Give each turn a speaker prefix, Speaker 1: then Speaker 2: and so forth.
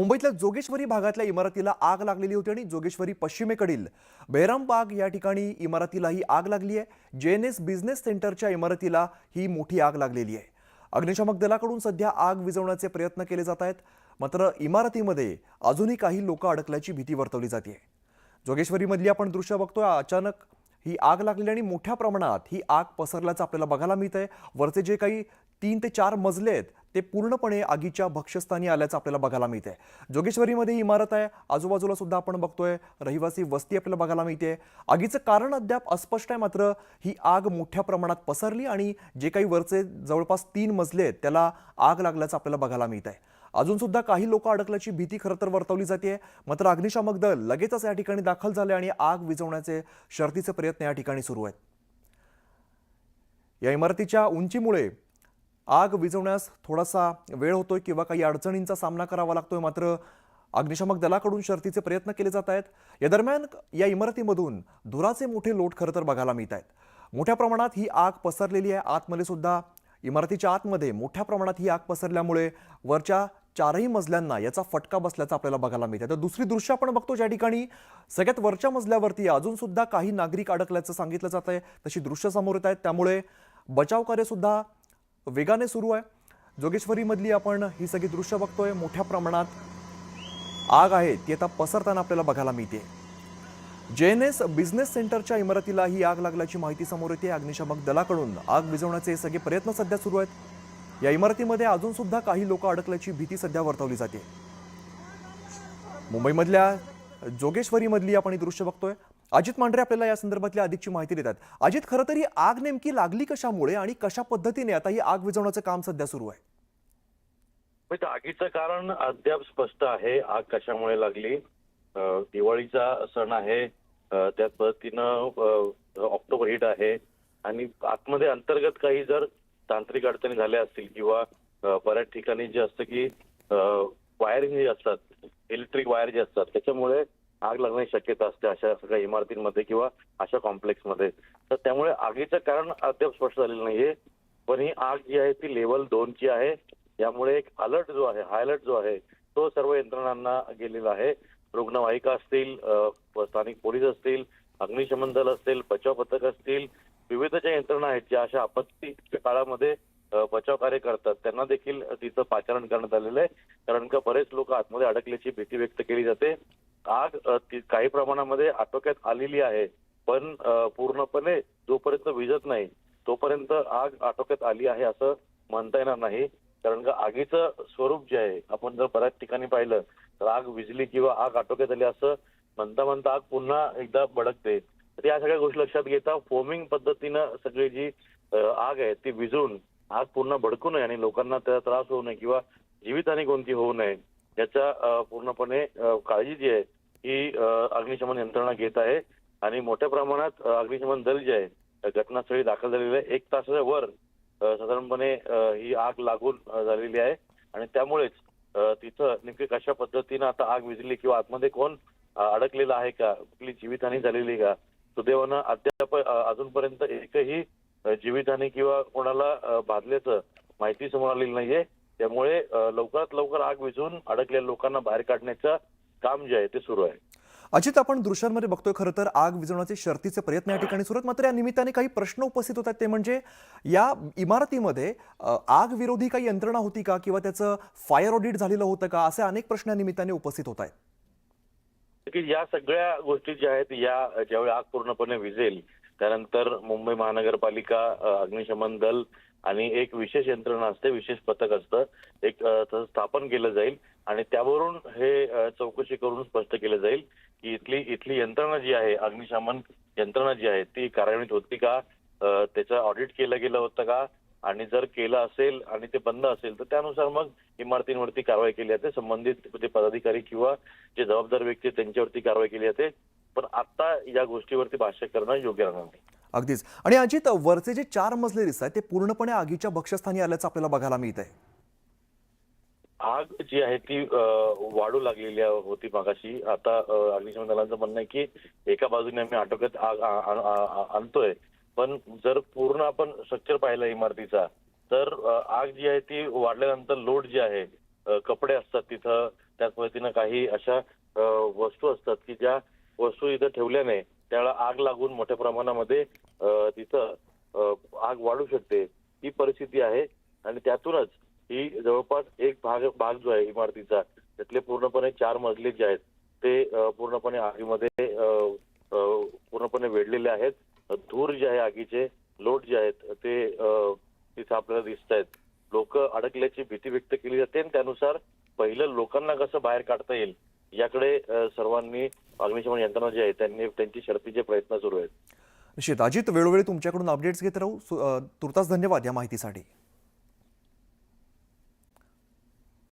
Speaker 1: मुंबईतल्या जोगेश्वरी भागातल्या इमारतीला आग लागलेली होती आणि जोगेश्वरी पश्चिमेकडील बेहराम बाग या ठिकाणी इमारतीला ही आग लागली आहे. जे एन एस बिझनेस सेंटरच्या इमारतीला ही मोठी आग लागलेली आहे. अग्निशामक दलाकडून सध्या आग विझवण्याचे प्रयत्न केले जात आहेत. मात्र इमारतीमध्ये अजूनही काही लोक अडकल्याची भीती वर्तवली जाते. जोगेश्वरीमधली आपण दृश्य बघतोय अचानक ही आग लागलेली आणि मोठ्या प्रमाणात ही आग पसरल्याचं आपल्याला बघायला मिळत आहे वरचे जे काही तीन ते चार मजले आहेत ते पूर्णपणे आगीच्या भक्ष्यस्थानी आल्याचं आपल्याला बघायला मिळते जोगेश्वरीमध्ये ही इमारत आहे आजूबाजूला सुद्धा आपण बघतोय रहिवासी वस्ती आपल्याला बघायला मिळते. आगीचं कारण अद्याप अस्पष्ट आहे मात्र ही आग मोठ्या प्रमाणात पसरली आणि जे काही वरचे जवळपास तीन मजले आहेत त्याला आग लागल्याचं आपल्याला बघायला मिळत आहे अजून सुद्धा काही लोक अडकल्याची भीती खरं तर वर्तवली जाते मात्र अग्निशामक दल लगेचच या ठिकाणी दाखल झाले आणि आग विझवण्याचे शर्तीचे प्रयत्न या ठिकाणी सुरू आहेत. या इमारतीच्या उंचीमुळे आग विझवण्यास थोडासा वेळ होतोय किंवा काही अडचणींचा सामना करावा लागतोय. मात्र अग्निशामक दलाकडून शर्थीचे प्रयत्न केले जात आहेत. या दरम्यान या इमारतीमधून धुराचे मोठे लोट खरं तर बघायला मिळत आहेत. मोठ्या प्रमाणात ही आग पसरलेली आहे. आतमध्ये सुद्धा इमारतीच्या आतमध्ये मोठ्या प्रमाणात ही आग पसरल्यामुळे वरच्या चारही मजल्यांना याचा फटका बसल्याचा आपल्याला बघायला मिळतं तर दुसरी दृश्य आपण बघतो ज्या ठिकाणी सगळ्यात वरच्या मजल्यावरती अजून सुद्धा काही नागरिक अडकल्याचं सांगितलं जात आहे तशी दृश्य समोर येत आहेत. त्यामुळे बचाव कार्यसुद्धा वेगाने सुरू आहे. जोगेश्वरीमधली आपण ही सगळी दृश्य बघतोय. मोठ्या प्रमाणात आग आहे. ती आता पसरताना आपल्याला बघायला मिळते. जे एन एस बिझनेस सेंटरच्या इमारतीला ही आग लागल्याची माहिती समोर येते. अग्निशामक दलाकडून आग विझवण्याचे सगळे प्रयत्न सध्या सुरू आहेत. या इमारतीमध्ये अजून सुद्धा काही लोक अडकल्याची भीती सध्या वर्तवली जाते. मुंबईमधल्या जोगेश्वरीमधली आपण ही दृश्य बघतोय. अजित मांढरे आपल्याला या संदर्भातली अधिकची माहिती देतात. अजित खरं तर ही आग नेमकी लागली कशामुळे आणि कशा पद्धतीने आता ही आग विझवण्याचं काम सध्या सुरू आहे?
Speaker 2: म्हणजे आगीचं कारण अद्याप स्पष्ट आहे. आग कशामुळे लागली? दिवाळीचा सण आहे. त्या त्याच पद्धतीनं ऑक्टोबर हिट आहे. आणि आतमध्ये अंतर्गत काही जर तांत्रिक अडचणी झाल्या असतील किंवा बऱ्याच ठिकाणी जे असतं की वायरिंग जे असतात इलेक्ट्रिक वायर जे असतात त्याच्यामुळे आग लागण्याची शक्यता असते अशा सगळ्या इमारतींमध्ये किंवा अशा कॉम्प्लेक्समध्ये. तर त्यामुळे आगीचं कारण अद्याप स्पष्ट झालेलं नाहीये. पण ही आग जी आहे ती लेवल दोनची आहे. यामुळे एक अलर्ट जो आहे हाय अलर्ट जो आहे तो सर्व यंत्रणांना गेलेला आहे. रुग्णवाहिका असतील स्थानिक पोलीस असतील अग्निशमन दल असतील बचाव पथक असतील विविध ज्या यंत्रणा आहेत ज्या अशा आपत्ती काळामध्ये बचाव कार्य करतात. त्यांना देखील तिचं पाचारण करण्यात आलेलं आहे. कारण का बरेच लोक आतमध्ये अडकल्याची भीती व्यक्त केली जाते. आग ती काही प्रमाणामध्ये आटोक्यात आलेली आहे. पण पूर्णपणे जोपर्यंत विजत नाही तोपर्यंत आग आटोक्यात आली आहे असं म्हणता येणार नाही. कारण का आगीचं स्वरूप जे आहे आपण जर बऱ्याच ठिकाणी पाहिलं तर आग विजली किंवा आग आटोक्यात आली असं म्हणता म्हणता आग पुन्हा एकदा भडकते. तर या सगळ्या गोष्टी लक्षात घेता फोमिंग पद्धतीनं सगळी जी आग आहे ती विजून आग पूर्ण भडकू नये आणि लोकांना त्याचा त्रास होऊ नये किंवा जीवितहानी कोणती होऊ नये याच्या पूर्णपणे काळजी जी आहे ही अग्निशमन यंत्रणा घेत आहे. आणि मोठ्या प्रमाणात अग्निशमन दल जे आहे घटनास्थळी दाखल झालेले आहे. एक तासाच्या वर साधारणपणे ही आग लागून झालेली आहे. आणि त्यामुळेच तिथं नेमकी कशा पद्धतीनं आता आग विझली किंवा आतमध्ये कोण अडकलेला आहे का? कुठली जीवितहानी झालेली आहे का? सुदैवानं अद्याप अजूनपर्यंत एकही जीवितहानी किंवा कोणाला बाधल्याचं माहिती समोर आलेली नाहीये. त्यामुळे लवकरात लवकर आग विझून अडकलेल्या लोकांना बाहेर काढण्याचं काम जे आहे ते सुरू आहे.
Speaker 1: अजित आपण दृश्यांमध्ये बघतोय खरं तर आग विझवण्याचे शर्थीचे प्रयत्न या ठिकाणी सुरू आहेत. मात्र या निमित्ताने काही प्रश्न उपस्थित होतात. ते म्हणजे या इमारतीमध्ये आग विरोधी काही यंत्रणा होती का? किंवा त्याचं फायर ऑडिट झालेलं होतं का? असे अनेक प्रश्न या निमित्ताने उपस्थित होत आहेत.
Speaker 2: की या सगळ्या गोष्टी ज्या आहेत या ज्यावेळी आग पूर्णपणे विझेल त्यानंतर मुंबई महानगरपालिका अग्निशमन दल आणि एक विशेष यंत्रणा असते विशेष पथक असतं. एक स्थापन केलं जाईल आणि त्यावरून हे चौकशी करून स्पष्ट केलं जाईल की इथली इथली यंत्रणा जी आहे अग्निशमन यंत्रणा जी आहे ती कार्यान्वित होती का? त्याचं ऑडिट केलं गेलं होतं का? आणि जर केलं असेल आणि ते बंद असेल तर त्यानुसार मग इमारतींवरती कारवाई केली जाते. संबंधित जे पदाधिकारी किंवा जे जबाबदार व्यक्ती त्यांच्यावरती कारवाई केली जाते. पण आता या गोष्टीवरती भाष्य करणं योग्य राहणार नाही.
Speaker 1: अगदीच. आणि अजित वरचे जे चार मजले दिसत आहेत ते पूर्णपणे आगीच्या भक्ष्यस्थानी आल्याचं आपल्याला बघायला मिळत आहे
Speaker 2: आग जी आहे ती वाढू लागलेली होती मागाशी. आता अग्निशमन दलाचं म्हणणं आहे की एका बाजूने आम्ही आटोक्यात आग आणतोय. पण जर पूर्ण आपण स्ट्रक्चर पाहिलं इमारतीचा तर आग जी आहे ती वाढल्यानंतर लोड जे आहे कपडे असतात तिथं त्याच पद्धतीनं काही अशा वस्तू असतात की ज्या वस्तू इथं ठेवल्याने त्याला आग लागून मोठ्या प्रमाणामध्ये तिथं आग वाढू शकते. ही परिस्थिती आहे आणि त्यातूनच ही जवळपास एक भाग भाग जो आहे इमारतीचा त्यातले पूर्णपणे चार मजले जे आहेत ते पूर्णपणे आगीमध्ये पूर्णपणे वेढलेले आहेत. धूर जे आहे आगीचे लोट जे आहेत ते तिथे आपल्याला दिसत आहेत. लोक अडकल्याची भीती व्यक्त केली जाते आणि त्यानुसार पहिलं लोकांना कसं बाहेर काढता येईल याकडे सर्वांनी अग्निशमन यंत्रणा जी आहे त्यांनी त्यांची शर्तीचे प्रयत्न सुरू आहेत.
Speaker 1: निश्चित. अजित वेळोवेळी तुमच्याकडून अपडेट्स घेत राहू. तुर्तास धन्यवाद या माहितीसाठी.